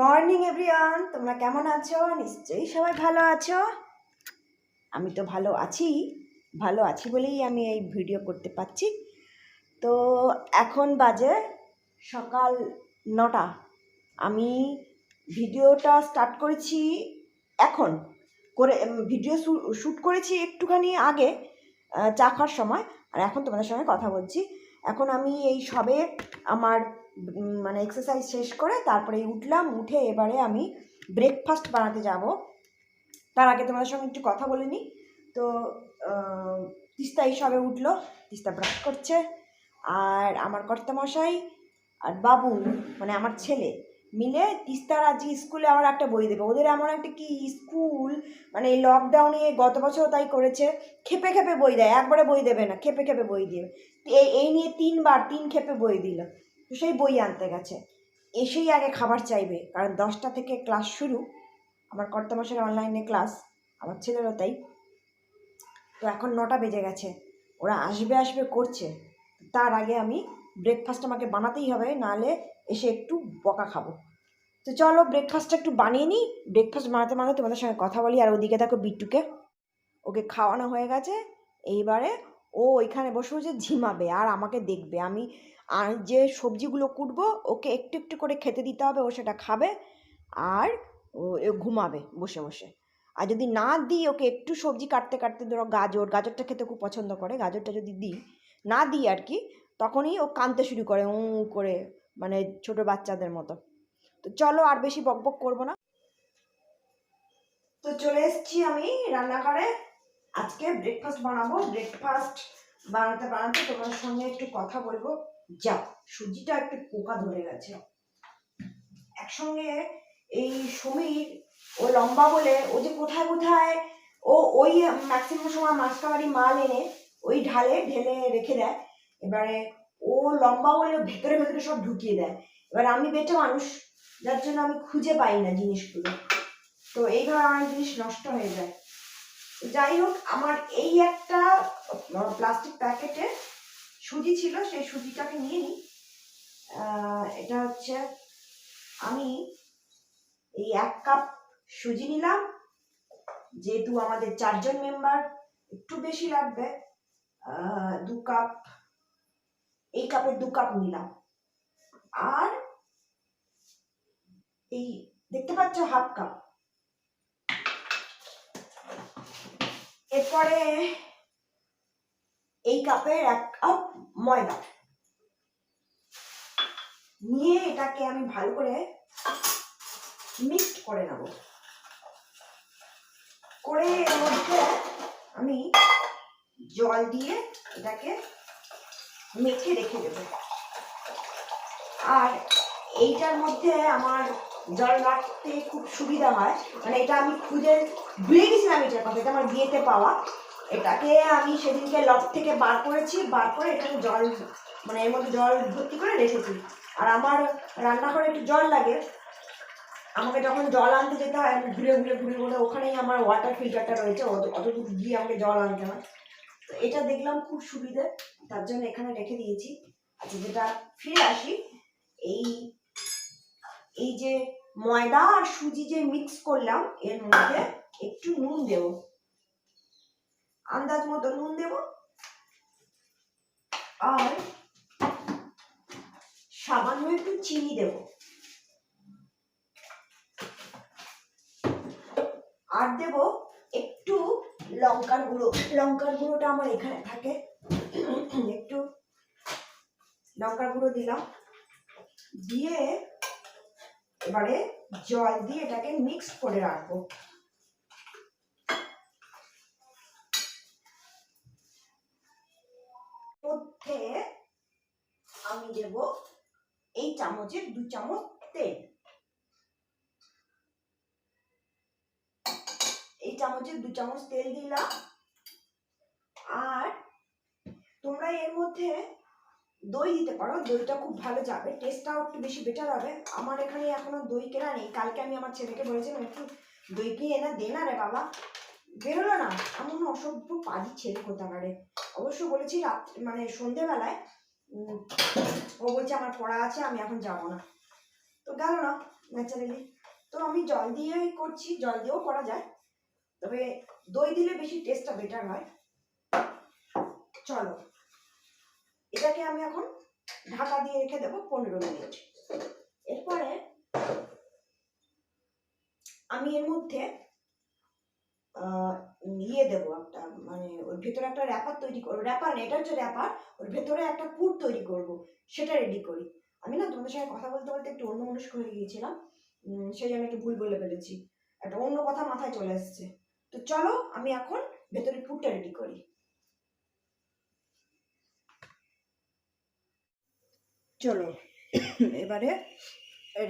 Morning, everyone. তোমরা কেমন আছো? নিশ্চয়ই সবাই ভালো আছো। আমি তো ভালো আছি। ভালো আছি বলেই আমি এই ভিডিও করতে পারছি। তো এখন বাজে সকাল নটা। আমি ভিডিওটা স্টার্ট করেছি এখন। করে ভিডিও শ্যুট করেছি একটুখানি আগে চা খাওয়ার সময়। আর এখন তোমাদের সঙ্গে কথা বলছি। এখন আমি এই সবে আমার মানে এক্সারসাইজ শেষ করে তারপরে উঠলাম, উঠে এবারে আমি ব্রেকফাস্ট বানাতে যাব। তার আগে তোমাদের সঙ্গে একটু কথা বলে নিই। তো তিস্তা সবে উঠল, তিস্তা ব্রাশ করছে। আর আমার কর্তামশাই আর বাবু মানে আমার ছেলে, মিলে তিস্তার আজকে স্কুলে আমার একটা বই দেবে। ওদের এমন একটা কি স্কুল মানে এই লকডাউনে গত বছর তাই করেছে। খেপে খেপে বই দেয়, একবারে বই দেবে না, খেপে খেপে বই দিয়ে। এই নিয়ে তিনবার, তিন খেপে বই দিল। সেই বই আনতে গেছে। এসেই আগে খাবার চাইবে, কারণ দশটা থেকে ক্লাস শুরু। আমার কর্তামশাই অনলাইনে ক্লাস আমার ছেলেরও তাই। তো এখন নটা বেজে গেছে, ওরা আসবে আসবে করছে। তার আগে আমি ব্রেকফাস্ট আমাকে বানাতেই হবে, নাহলে এসে একটু বকা খাব। তো চলো ব্রেকফাস্টটা একটু বানিয়ে নিই। ব্রেকফাস্ট বানাতে বানাতে তোমাদের সঙ্গে কথা বলি, আর ওদিকে দেখো বিট্টুকে। ওকে খাওয়ানো হয়ে গেছে, এইবারে ও ওইখানে বসে বসে ঝিমাবে, আর আমাকে দেখবে। আমি, আর যে সবজিগুলো কুটবো, ওকে একটু একটু করে খেতে দিতে হবে, ও সেটা খাবে আর ও ঘুমাবে বসে বসে। আর যদি না দিই, ওকে একটু সবজি কাটতে কাটতে ধরো গাজর, গাজরটা খেতে খুব পছন্দ করে, গাজরটা যদি দিই, না দিই আর কি, তখনই ও কাঁদতে শুরু করে উ করে মানে ছোট বাচ্চাদের মতো। তো চলো আর বেশি বকবক করব না। তো চলে এসেছি আমি রান্নাঘরে। আজকে ব্রেকফাস্ট বানাবো। ব্রেকফাস্ট বানাতে বানাতে তোমার সঙ্গে একটু কথা বলব। যা সুজিটা একটু পোকা ধরে গেছে। একসঙ্গে এই সমীর, ও লম্বা বলে, ও যে কোথায় কোথায়, ও ওই ম্যাক্সিমাম সময় মাসকাবারি মাল এনে ওই ঢালে ঢেলে রেখে দেয়। এবারে ও লম্বা বলে ভেতরে ভেতরে সব ঢুকিয়ে দেয়। এবার আমি বেটে মানুষ, যার জন্য আমি খুঁজে পাই না জিনিসগুলো। তো এইভাবে আমার জিনিস নষ্ট হয়ে যায়। যাই হোক আমার এই একটা প্লাস্টিক প্যাকেটে সুজি ছিল, সেই সুজিটাকে নিয়ে নিই। এটা হচ্ছে, আমি এই এক কাপ সুজি নিলাম। যেহেতু আমাদের চারজন মেম্বার একটু বেশি লাগবে। দু কাপ, এই কাপের দু কাপ নিলাম। আর এই, দেখতে পাচ্ছ, হাফ কাপ। এরপরে এই কাপের এক কাপ ময়দা। নিয়ে এটাকে আমি ভালো করে মিক্সড করে নেব। করে এর মধ্যে আমি জল দিয়ে এটাকে মেখে রেখে দেবো। আর এইটার মধ্যে আমার জল রাখতে খুব সুবিধা হয়। মানে এটা আমি খুঁজে ভুলে গেছিলাম এটার কথা, এটা আমার বিয়েতে পাওয়া। এটাকে আমি সেদিনকে লক থেকে বার করেছি, বার করে এটাকে জল মানে এর মধ্যে জল ভর্তি করে রেখেছি। আর আমার রান্নাঘরে একটু জল লাগে। আমাকে যখন জল আনতে যেতে হয়, আমি ঘুরে ঘুরে ঘুরে ঘুরে ওখানেই আমার ওয়াটার ফিল্টারটা রয়েছে, অত অত দূর গিয়ে আমাকে জল আনতে হয়। তো এটা দেখলাম খুব সুবিধে, তার জন্য এখানে রেখে দিয়েছি। আচ্ছা যেটা ফিরে আসি, এই এই যে ময়দা আর সুজি যে মিক্স করলাম, এর মধ্যে একটু নুন দেব। আন্দাজ মতো নুন দেব। আর সামান্য একটু চিনি দেব। আর দেব একটু লঙ্কার গুঁড়ো। লঙ্কার গুঁড়োটা আমার এখানে থাকে। একটু লঙ্কার গুঁড়ো দিলাম। দিয়ে এবারে জল দিয়ে এটাকে মিক্স করে রাখব। মধ্যে আমি দেব এই চামচের দু চামচ তেল। এই চামচের দু চামচ তেল দিলাম। আর তোমরা এর মধ্যে দই দিতে পারো, দইটা খুব ভালো যাবে টেস্টটাও একটু বেশি বেটার হবে। আমার এখানে এখনও দই কেনা নেই, কালকে আমি আমার ছেলেকে বলেছিলাম, একটু দই কিনে এনে দে না রে বাবা? বেরোলো না, এমন অসভ্য পাজি ছেলে কোথাকারে। অবশ্য বলেছি রাত মানে সন্ধেবেলায় ও বলছে আমার পড়া আছে, আমি এখন যাব না। তো গেল না ন্যাচারালি তো আমি জল দিয়েই করছি, জল দিয়েও করা যায়। তবে দই দিলে বেশি টেস্টটা বেটার হয়। চলো। এটাকে আমি এখন ঢাকা দিয়ে রেখে দেবো পনেরো মিনিট। এরপরে আমি এর মধ্যে ইয়ে দেবো একটা মানে ওর ভেতরে একটা র্যাপার তৈরি করব। র্যাপার না, এটা হচ্ছে র্যাপার ওর ভেতরে একটা পুর তৈরি করব, সেটা রেডি করি। আমি না তোমাদের সঙ্গে কথা বলতে বলতে একটু অন্য মনস্ক হয়ে গিয়েছিলাম সেই জন্য একটু ভুল বলে ফেলেছি। একটা অন্য কথা মাথায় চলে এসছে। তো চলো, আমি এখন ভেতরে পুরটা রেডি করি। চলো, এবারে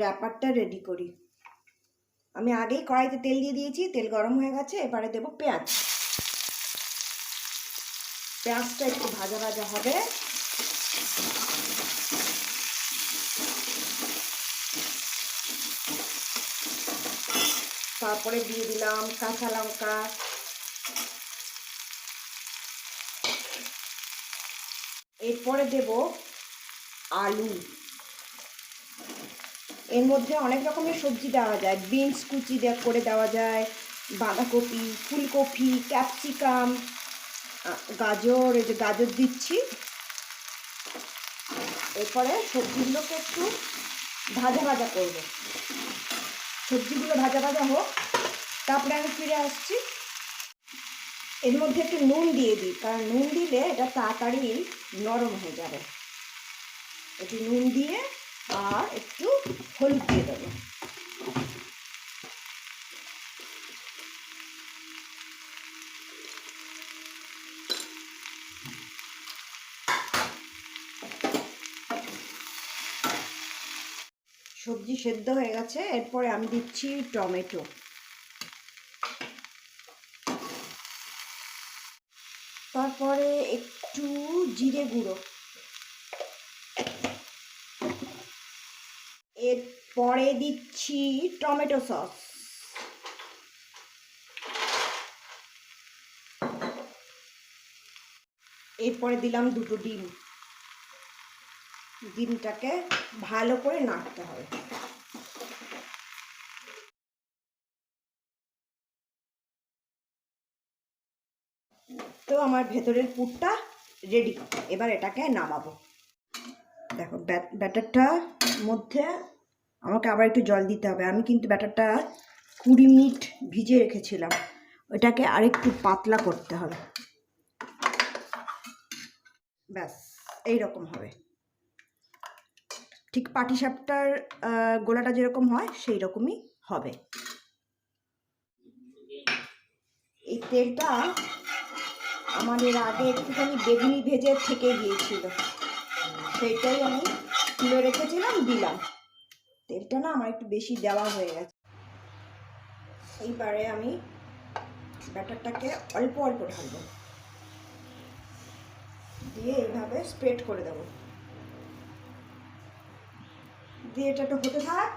র্যাপারটা রেডি করি। আমি আগেই কড়াইতে তেল দিয়ে দিয়েছি, তেল গরম হয়ে গেছে, এবারে দেবো পেঁয়াজ। পেঁয়াজটা একটু ভাজা ভাজা হবে। তারপরে দিয়ে দিলাম কাঁচা লঙ্কা। এরপরে দেব আলু। এর মধ্যে অনেক রকমের সবজি দেওয়া যায়। বিনস কুচি করে দেওয়া যায়, বাঁধাকপি, ফুলকপি, ক্যাপসিকাম গাজর, এই যে গাজর দিচ্ছি। এরপরে সবজিগুলোকে একটু ভাজা ভাজা করব। সবজিগুলো ভাজা ভাজা হোক, তারপরে আমি ফিরে আসছি। এর মধ্যে একটু নুন দিয়ে দিই, কারণ নুন দিলে এটা তাড়াতাড়ি নরম হয়ে যাবে। একটু নুন দিয়ে আর একটু হলুদ দিয়ে দেবো। সবজি সেদ্ধ হয়ে গেছে, এরপরে আমি দিচ্ছি টমেটো। তারপরে একটু জিরে গুঁড়ো। এরপরে দিচ্ছি টমেটো সস। এরপরে দিলাম দুটো ডিম। ডিমটাকে ভালো করে নাড়তে হবে। তো আমার ভেতরের পুরটা রেডি এবার এটাকে নামাবো। দেখো ব্যাট- ব্যাটারটার মধ্যে আমাকে আবার একটু জল দিতে হবে। আমি কিন্তু ব্যাটারটা কুড়ি মিনিট ভিজে রেখেছিলাম। ওটাকে আরেকটু পাতলা করতে হবে। ব্যাস এই রকম হবে। ঠিক পাটিসাপটার গোলাটা যেরকম হয় সেই রকমই হবে। এই তেলটা আমার এর আগে একটুখানি বেগুনি ভেজে থেকে গিয়েছিল। সেইটাই আমি তুলে রেখেছিলাম, দিলাম। তেলটা না আমার একটু বেশি দেওয়া হয়ে গেছে। এইবারে আমি ব্যাটারটাকে অল্প অল্প ঢালবো। দিয়ে এইভাবে স্প্রেড করে দেব। দিয়ে এটা একটু হতে থাক।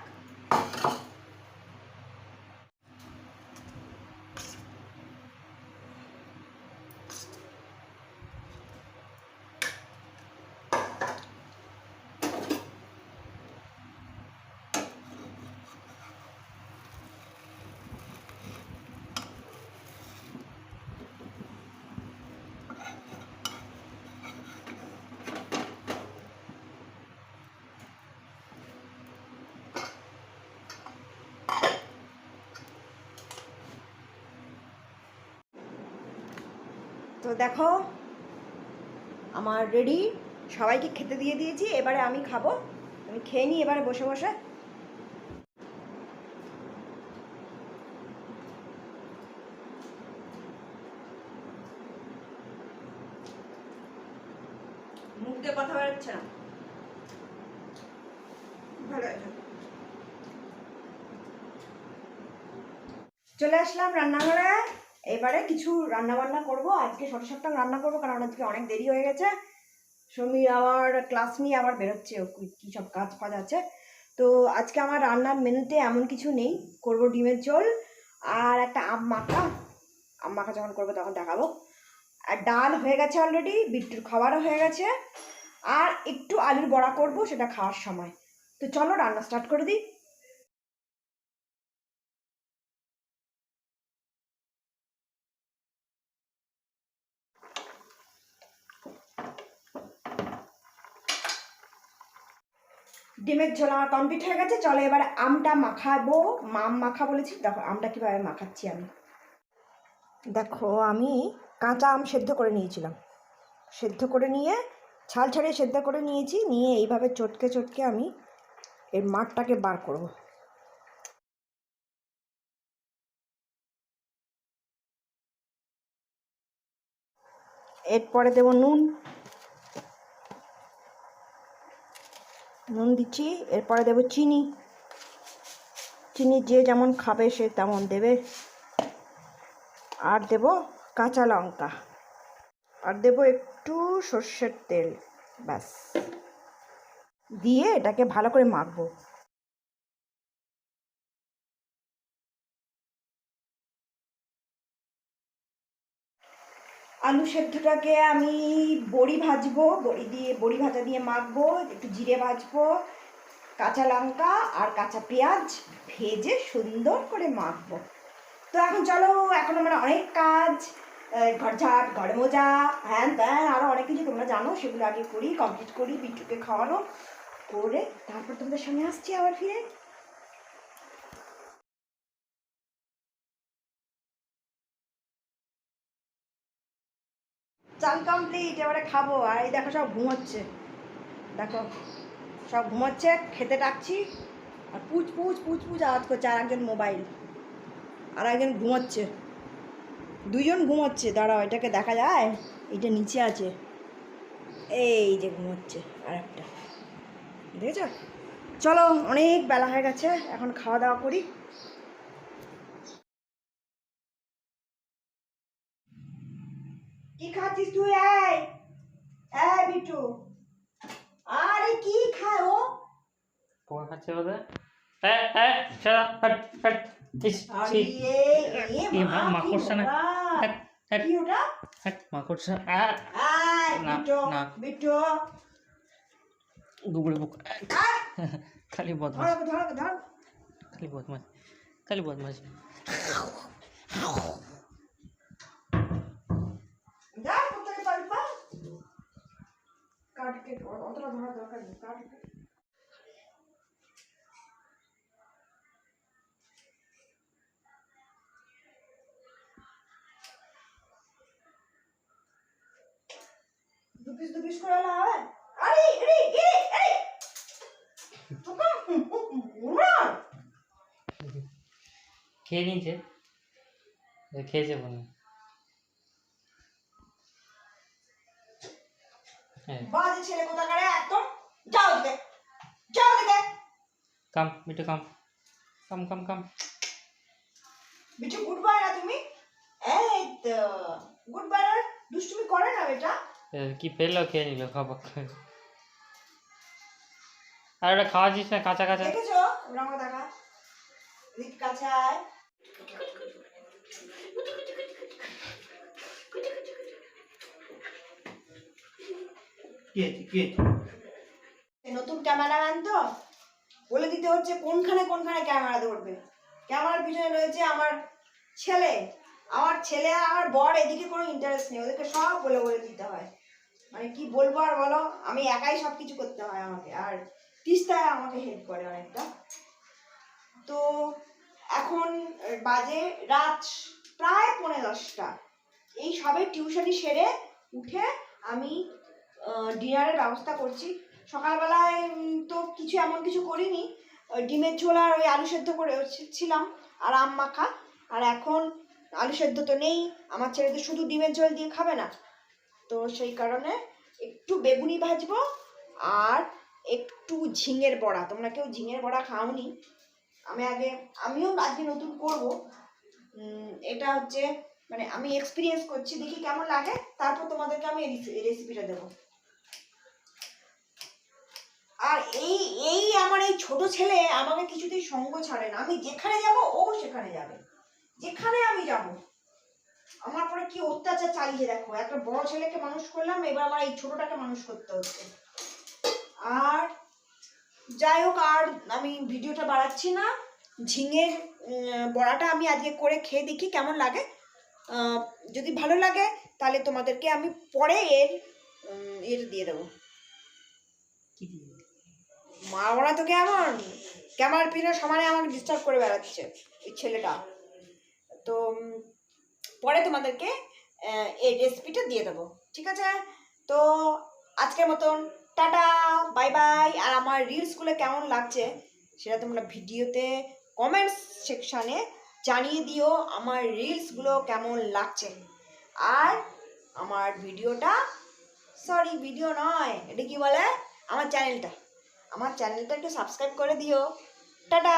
তো দেখো আমার রেডি সবাইকে খেতে দিয়ে দিয়েছি এবারে আমি খাব। আমি খেয়ে নিই এবারে বসে বসে। মুখ দিয়ে কথা বেরোচ্ছে না। ভালো চলে আসলাম রান্নাঘরে। এবারে কিছু রান্না বান্না করব। আজকে ছোট সপ্তাহ রান্না করব, কারণ আজকে অনেক দেরি হয়ে গেছে। সমী আবার ক্লাস নিয়ে আবার বেরোচ্ছে কি- সব কাজ ফাজ আছে। তো আজকে আমার রান্নার মেনুতে এমন কিছু নেই, করব ডিমের ঝোল আর একটা আম মাখা। আম মাখা যখন করব তখন দেখাবো। আর ডাল হয়ে গেছে অলরেডি বিট্টুর খাবারও হয়ে গেছে। আর একটু আলুর বড়া করব, সেটা খাওয়ার সময়। তো চলো রান্না স্টার্ট করে দিই। ডিমের ঝোল আমার কমপ্লিট হয়ে গেছে। চলো এবার আমটা মাখাবো। মাম মাখা বলেছি। দেখো, আমটা কীভাবে মাখাচ্ছি আমি। দেখো, আমি কাঁচা আম সেদ্ধ করে নিয়েছিলাম। সেদ্ধ করে নিয়ে, ছাল ছাড়িয়ে সেদ্ধ করে নিয়েছি। নিয়ে এইভাবে চটকে চটকে আমি এর মাঠটাকে বার করব। এরপরে দেবো নুন। নুন দিচ্ছি, এরপরে দেব চিনি। চিনি যে যেমন খাবে সে তেমন দেবে। আর দেব কাঁচা লঙ্কা। আর দেব একটু সর্ষের তেল, ব্যাস। দিয়ে এটাকে ভালো করে মাখবো। আলু সেদ্ধটাকে আমি বড়ি ভাজবো বড়ি দিয়ে বড়ি ভাজা দিয়ে মাখবো একটু জিরে ভাজবো কাঁচা লঙ্কা আর কাঁচা পেঁয়াজ ভেজে সুন্দর করে মাখবো। তো এখন চলো এখন আমার অনেক কাজ আহ, ঘর মোজা হ্যান ত্যান আরও অনেক কিছু তোমরা জানো সেগুলো আগে করি কমপ্লিট করি বিট্টুকে খাওয়ানো করে তারপর তোমাদের সামনে আসছি আবার ফিরে। চাল কমপ্লিট এবারে খাব। আর এই দেখো সব ঘুমোচ্ছে। দেখো, সব ঘুমোচ্ছে, খেতে ডাকছি, আর পুচ পুচ পুচ পুচ আওয়াজ করছে আর একজন মোবাইল। আর একজন ঘুমোচ্ছে। দুজন ঘুমোচ্ছে। দাঁড়াও, এটাকে দেখা যায়? এটা নিচে আছে। এই যে ঘুমোচ্ছে আর একটা দেখেছ? চলো, অনেক বেলা হয়ে গেছে। এখন খাওয়া দাওয়া করি। কি খাচ্ছিস তুই এই? এই বিট্টু। আরে কি খায় ও? পোকা খাচ্ছে বোধহয় হ্যাঁ হ্যাঁ সারা হাট হাট ইস আরে ছি। এ এ মা, মা- কি মাকড়সা না। ওটা? হাট হাট কি ওটা? হাট মাকড়সা। আ আয় না, বিট্টু না। বিট্টু। গুগড়ে পোকা আয়। খালি বদমাস ধর ধর ধর। খালি বদমাস খালি বদমাস কাট কেট অতটা ধরা দরকার নেই কাটকে দু পিস দু পিস করে খেয়ে নিয়েছে। খেয়েছে হ্যাঁ। কাম মিটু কাম কাম কাম কাম বিটু গুড বাই না তুমি? এই তো গুড বাই দুষ্টুমি করে না বেটা? কি পেল খেয়ে নিল খাবার? আর ওটা খাওয়া জিনিস না কাঁচা কাঁচা। দেখেছ? রঙ দেখা। দিক কাছে আয় কি আছে কি আছে? নতুন ক্যামেরাম্যান তো বলে দিতে হচ্ছে কোনখানে কোনখানে ক্যামেরা ধরবে ক্যামেরার পিছনে রয়েছে আমার ছেলে। আমার ছেলে আমার বর, এদিকে কোনো ইন্টারেস্ট নেই। ওদেরকে সব বলে বলে দিতে হয়। মানে কি বলব আর বলো? আমি একাই সব কিছু করতে হয় আমাকে। আর তিস্তায় আমাকে হেল্প করে অনেকটা। তো এখন বাজে রাত প্রায় পৌনে দশটা। এই সবে টিউশনি সেরে উঠে আমি ডিনারের ব্যবস্থা করছি। সকালবেলায় তো কিছু এমন কিছু করিনি। ডিমের ঝোল আর ওই আলু সেদ্ধ করে ছিলাম, আর আম মাখা। আর এখন আলু সেদ্ধ তো নেই, আমার ছেলে তো শুধু ডিমের ঝোল দিয়ে খাবে না। তো সেই কারণে একটু বেগুনি ভাজবো, আর একটু ঝিঙের বড়া। তোমরা কেউ ঝিঙের বড়া খাওনি? আমি আগে, আমিও আজকে নতুন করব। এটা হচ্ছে মানে আমি এক্সপিরিয়েন্স করছি, দেখি কেমন লাগে। তারপর তোমাদেরকে আমি রেসিপিটা দেবো। আর এই এই আমার এই ছোট ছেলে আমাকে কিছুতেই সঙ্গ ছাড়ে না। আমি যেখানে যাব, ও সেখানে যাবে। যেখানে আমি যাব, আমার পরে কি অত্যাচার চালিয়ে দেখো। একটা বড় ছেলেকে মানুষ করলাম, এবার আমার এই ছোটটাকে মানুষ করতে হচ্ছে। আর যাই হোক, আর আমি ভিডিওটা বাড়াচ্ছি না। ঝিঙের বড়াটা আমি আজকে করে খেয়ে দেখি, কেমন লাগে। যদি ভালো লাগে, তাহলে তোমাদেরকে আমি পরে এর এর দিয়ে দেবো? মারবো না তো কেমন ক্যামেরার পিনে সমানে আমাকে ডিস্টার্ব করে বেড়াচ্ছে, এই ছেলেটা। তো পরে তোমাদেরকে এই রেসিপিটা দিয়ে দেবো, ঠিক আছে? তো, আজকের মতন, টাটা বাই বাই আর আমার রিলসগুলো কেমন লাগছে, সেটা তোমরা ভিডিওতে কমেন্টস সেকশানে জানিয়ে দিও, আমার রিলসগুলো কেমন লাগছে। আর আমার ভিডিওটা সরি ভিডিও নয়, এটা কি বলে? আমার চ্যানেলটা আমার চ্যানেলটা একটু সাবস্ক্রাইব করে দিও। টাটা!